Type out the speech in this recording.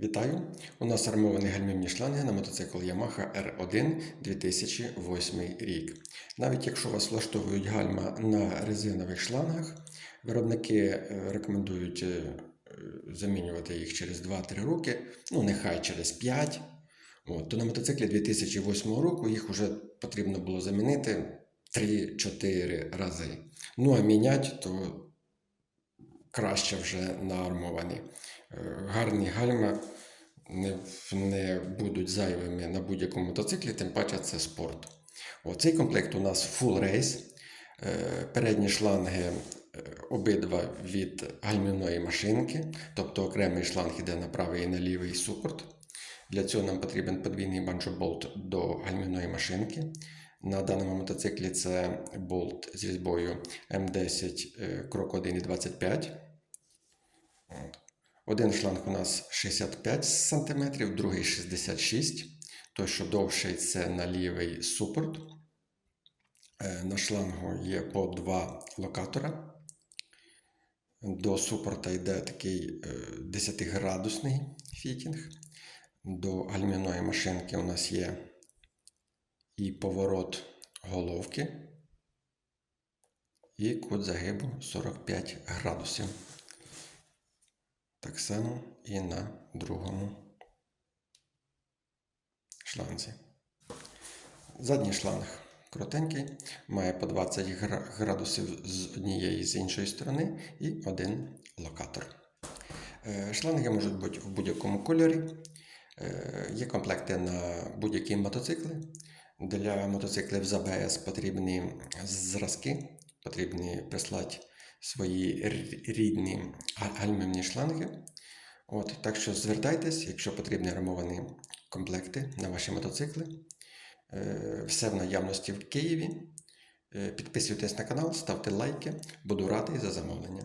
Вітаю! У нас армовані гальмівні шланги на мотоцикл Yamaha R1 2008 рік. Навіть якщо вас влаштовують гальма на резинових шлангах, виробники е, рекомендують е, замінювати їх через 2-3 роки, ну нехай через 5. От, то на мотоциклі 2008 року їх вже потрібно було замінити 3-4 рази. Ну а міняти то краще вже на армовані. Е, Гарні гальма не, не будуть зайвими на будь-якому мотоциклі, тим паче це спорт. О, цей комплект у нас Full Race. Е, Передні шланги е, обидва від гальмівної машинки, тобто окремий шланг йде на правий і на лівий супорт. Для цього нам потрібен подвійний банджо-болт до гальмівної машинки. На даному мотоциклі це болт з різьбою М10 е, крок 1,25. Один шланг у нас 65 см, другий 66 Той, що довший, це на лівий супорт. Е, На шлангу є по два локатора. До супорта йде такий 10-градусний фітінг. До гальмівної машинки у нас є і поворот головки, і кут загибу 45 градусів. Так само і на другому шланзі. Задній шланг коротенький, має по 20 градусів з однієї і з іншої сторони і один локатор. Е, Шланги можуть бути в будь-якому кольорі. Е, Є комплекти на будь-які мотоцикли. Для мотоциклів з АБС потрібні зразки, потрібні прислати свої рідні га- гальмівні шланги. От, так що звертайтесь, якщо потрібні армовані комплекти на ваші мотоцикли. Е, Все в наявності в Києві. Е, Підписуйтесь на канал, ставте лайки. Буду радий за замовлення.